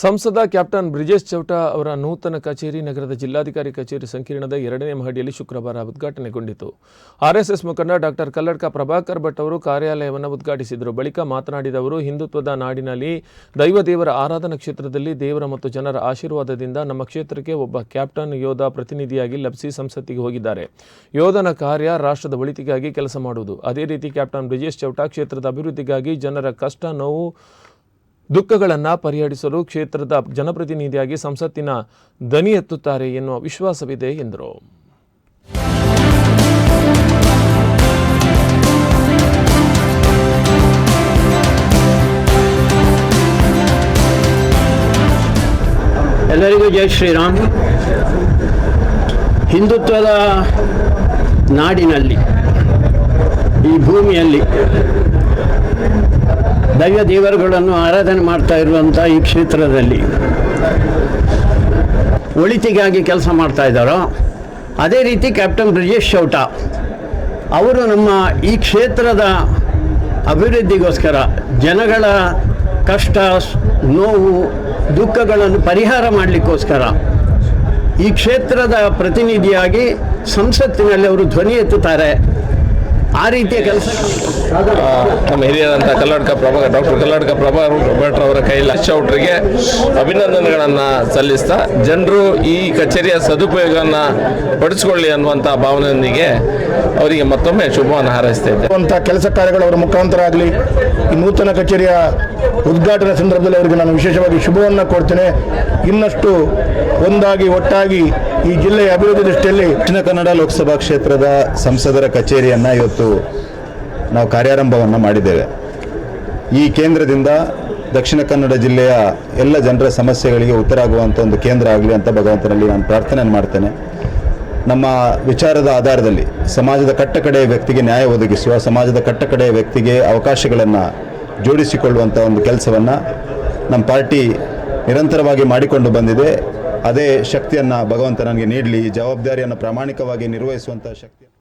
ಸಂಸದ ಕ್ಯಾಪ್ಟನ್ ಬ್ರಿಜೇಶ್ ಚೌಟಾ ಅವರ ನೂತನ ಕಚೇರಿ ನಗರದ ಜಿಲ್ಲಾಧಿಕಾರಿ ಕಚೇರಿ ಸಂಕೀರ್ಣದ ಎರಡನೇ ಮಹಡಿಯಲ್ಲಿ ಶುಕ್ರವಾರ ಉದ್ಘಾಟನೆಗೊಂಡಿತು. ಆರ್ಎಸ್ಎಸ್ ಮುಖಂಡ ಡಾಕ್ಟರ್ ಕಲ್ಲಡ್ಕ ಪ್ರಭಾಕರ್ ಭಟ್ ಅವರು ಕಾರ್ಯಾಲಯವನ್ನು ಉದ್ಘಾಟಿಸಿದರು. ಬಳಿಕ ಮಾತನಾಡಿದ ಅವರು, ಹಿಂದುತ್ವದ ನಾಡಿನಲ್ಲಿ ದೈವ ದೇವರ ಆರಾಧನಾ ಕ್ಷೇತ್ರದಲ್ಲಿ ದೇವರ ಮತ್ತು ಜನರ ಆಶೀರ್ವಾದದಿಂದ ನಮ್ಮ ಕ್ಷೇತ್ರಕ್ಕೆ ಒಬ್ಬ ಕ್ಯಾಪ್ಟನ್ ಯೋಧ ಪ್ರತಿನಿಧಿಯಾಗಿ ಲಭಿಸಿ ಸಂಸತ್ತಿಗೆ ಹೋಗಿದ್ದಾರೆ. ಯೋಧನ ಕಾರ್ಯ ರಾಷ್ಟ್ರದ ಒಳಿತಿಗಾಗಿ ಕೆಲಸ ಮಾಡುವುದು. ಅದೇ ರೀತಿ ಕ್ಯಾಪ್ಟನ್ ಬ್ರಿಜೇಶ್ ಚೌಟಾ ಕ್ಷೇತ್ರದ ಅಭಿವೃದ್ಧಿಗಾಗಿ ಜನರ ಕಷ್ಟ ನೋವು ದುಃಖಗಳನ್ನು ಪರಿಹರಿಸಲು ಕ್ಷೇತ್ರದ ಜನಪ್ರತಿನಿಧಿಯಾಗಿ ಸಂಸತ್ತಿನ ದನಿ ಎತ್ತುತ್ತಾರೆ ಎನ್ನುವ ವಿಶ್ವಾಸವಿದೆ ಎಂದರು. ಎಲ್ಲರಿಗೂ ಜೈ ಶ್ರೀರಾಮ್. ಹಿಂದುತ್ವದ ನಾಡಿನಲ್ಲಿ, ಈ ಭೂಮಿಯಲ್ಲಿ ದೈವ ದೇವರುಗಳನ್ನು ಆರಾಧನೆ ಮಾಡ್ತಾ ಇರುವಂಥ ಈ ಕ್ಷೇತ್ರದಲ್ಲಿ ಒಳಿತಿಗಾಗಿ ಕೆಲಸ ಮಾಡ್ತಾ ಇದ್ದಾರೋ, ಅದೇ ರೀತಿ ಕ್ಯಾಪ್ಟನ್ ಬ್ರಿಜೇಶ್ ಚೌಟ, ಅವರು ನಮ್ಮ ಈ ಕ್ಷೇತ್ರದ ಅಭಿವೃದ್ಧಿಗೋಸ್ಕರ ಜನಗಳ ಕಷ್ಟ, ನೋವು, ದುಃಖಗಳನ್ನು ಪರಿಹಾರ ಮಾಡಲಿಕ್ಕೋಸ್ಕರ ಈ ಕ್ಷೇತ್ರದ ಪ್ರತಿನಿಧಿಯಾಗಿ ಸಂಸತ್ತಿನಲ್ಲಿ ಅವರು ಧ್ವನಿ ಎತ್ತುತ್ತಾರೆ. ಆ ರೀತಿಯ ಕೆಲಸ. ನಮ್ಮ ಹಿರಿಯರಂತ ಕಲ್ಲಡ್ಕ ಪ್ರಭಾ ಡಾಕ್ಟರ್ ಕಲ್ಲಡ್ಕ ಪ್ರಭಾ ಭಟ್ರ ಅವರ ಕೈಯಲ್ಲಿ ಅಶೌಟ್ರಿಗೆ ಅಭಿನಂದನೆಗಳನ್ನು ಸಲ್ಲಿಸ್ತಾ ಜನರು ಈ ಕಚೇರಿಯ ಸದುಪಯೋಗವನ್ನು ಪಡಿಸ್ಕೊಳ್ಳಿ ಅನ್ನುವಂಥ ಭಾವನೆಯೊಂದಿಗೆ ಅವರಿಗೆ ಮತ್ತೊಮ್ಮೆ ಶುಭವನ್ನು ಹಾರೈಸ್ತಾ ಇದ್ದೆ ಅಂತ ಕೆಲಸ ಕಾರ್ಯಗಳು ಅವರ ಮುಖಾಂತರ ಆಗಲಿ ಈ ನೂತನ ಕಚೇರಿಯ ಉದ್ಘಾಟನೆ ಸಂದರ್ಭದಲ್ಲಿ ಅವರಿಗೆ ನಾನು ವಿಶೇಷವಾಗಿ ಶುಭವನ್ನು ಕೊಡ್ತೇನೆ ಇನ್ನಷ್ಟು ಒಂದಾಗಿ ಒಟ್ಟಾಗಿ ಈ ಜಿಲ್ಲೆಯ ಅಭಿವೃದ್ಧಿ ದೃಷ್ಟಿಯಲ್ಲಿ ದಕ್ಷಿಣ ಕನ್ನಡ ಲೋಕಸಭಾ ಕ್ಷೇತ್ರದ ಸಂಸದರ ಕಚೇರಿಯನ್ನು ಇವತ್ತು ನಾವು ಕಾರ್ಯಾರಂಭವನ್ನು ಮಾಡಿದ್ದೇವೆ. ಈ ಕೇಂದ್ರದಿಂದ ದಕ್ಷಿಣ ಕನ್ನಡ ಜಿಲ್ಲೆಯ ಎಲ್ಲ ಜನರ ಸಮಸ್ಯೆಗಳಿಗೆ ಉತ್ತರ ಆಗುವಂಥ ಒಂದು ಕೇಂದ್ರ ಆಗಲಿ ಅಂತ ಭಗವಂತನಲ್ಲಿ ನಾನು ಪ್ರಾರ್ಥನೆ ಮಾಡ್ತೇನೆ. ನಮ್ಮ ವಿಚಾರದ ಆಧಾರದಲ್ಲಿ ಸಮಾಜದ ಕಟ್ಟಕಡೆಯ ವ್ಯಕ್ತಿಗೆ ನ್ಯಾಯ ಒದಗಿಸುವ, ಸಮಾಜದ ಕಟ್ಟಕಡೆಯ ವ್ಯಕ್ತಿಗೆ ಅವಕಾಶಗಳನ್ನು ಜೋಡಿಸಿಕೊಳ್ಳುವಂಥ ಒಂದು ಕೆಲಸವನ್ನು ನಮ್ಮ ಪಾರ್ಟಿ ನಿರಂತರವಾಗಿ ಮಾಡಿಕೊಂಡು ಬಂದಿದೆ. ಅದೇ ಶಕ್ತಿಯನ್ನು ಭಗವಂತ ನನಗೆ ನೀಡಲಿ ಜವಾಬ್ದಾರಿಯನ್ನು ಪ್ರಾಮಾಣಿಕವಾಗಿ ನಿರ್ವಹಿಸುವಂಥ ಶಕ್ತಿ